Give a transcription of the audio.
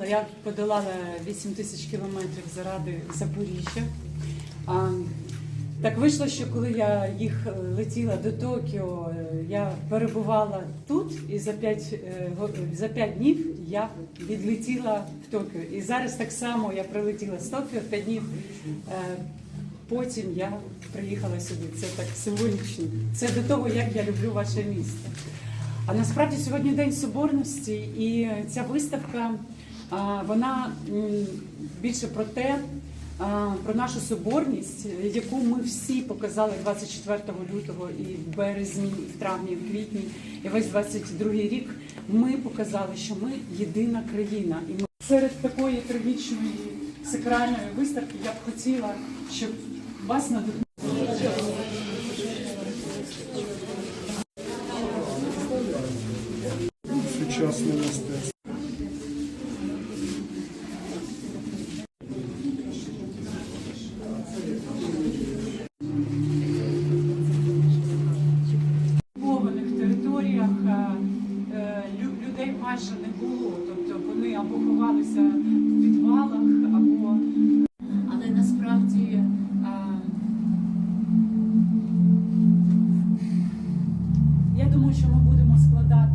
Я подолала 8 тисяч кілометрів заради Запоріжжя. А, так вийшло, що коли я їх е, летіла до Токіо, е, я перебувала тут, і за 5, за 5 днів я відлетіла в Токіо. І зараз так само я прилетіла з Токіо 5 днів. е, Потім я приїхала сюди. Це так символічно. Це до того, як я люблю ваше місто. А насправді сьогодні День Соборності, і ця виставка вона більше про те, про нашу соборність, яку ми всі показали 24 лютого і в березні, і в травні, і в квітні, і весь 22 рік. Ми показали, що ми єдина країна, і ми серед такої трагічної сакральної виставки я б хотіла, щоб вас надихнуло. сучасне мистецтво. Територіях е, е, лю- людей майже не було. Тобто вони або ховалися в підвалах, або але насправді е, я думаю, що ми будемо складати.